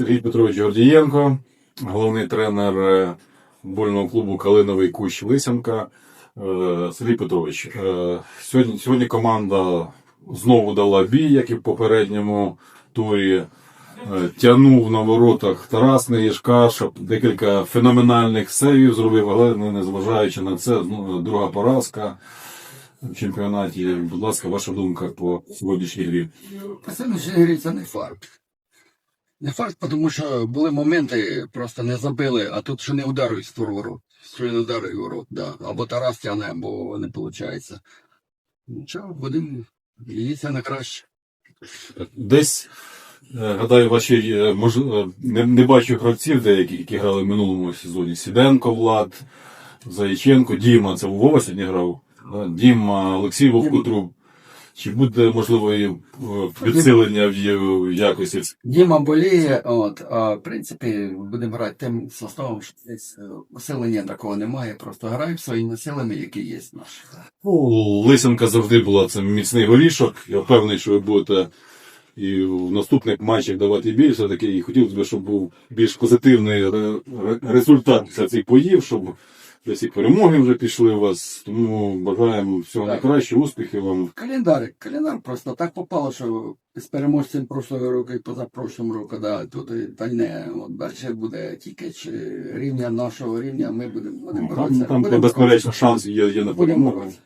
Сергій Петрович Гордієнко, головний тренер е, футбольного клубу Калиновий Кущ Лисянка. Е, Сергій Петрович, е, сьогодні, сьогодні команда знову дала бій, як і в попередньому турі. Тягнув на воротах Тарас Неєшкаш, декілька феноменальних сейвів зробив, але незважаючи на це, друга поразка в чемпіонаті. Будь ласка, ваша думка по сьогоднішній грі. Це не факт. Не факт, тому що були моменти, просто не забили, а тут ще не ударують створ ворот. Що не ударують ворот, да. Або Тарас тягне, або не виходить. Нічого, будемо їдеться на краще. Десь, е, гадаю, ваші е, мож... е, не, не бачу гравців деяких, які грали в минулому сезоні. Сіденко, Влад, Заяченко, Діма, це Вова сьогодні грав. Діма, Олексій Вовкотруб. Чи буде можливо і, е, підсилення в якості? Діма боліє, от, а в принципі будемо грати тим составом, що десь е, усилення такого немає, просто граємо своїми силами, які є наші. Ну, Лисенка завжди була це міцний горішок. Я впевнений, що ви будете і в наступних матчах давати більше. Все-таки і хотілося б, щоб був більш позитивний ре- результат після цих боїв, щоб десь і перемоги вже пішли у вас. Тому бажаємо всього Так. найкращого, успіхів вам. Календар, календар просто так попало, що з переможцем прошлого року і позапрошлого року, да, тут і та не, от далі буде тільки чи рівня нашого рівня, ми будемо будемо Ну, боротися. Там, там будемо безперечно шанс є, є на Будемо перемогу. боротися.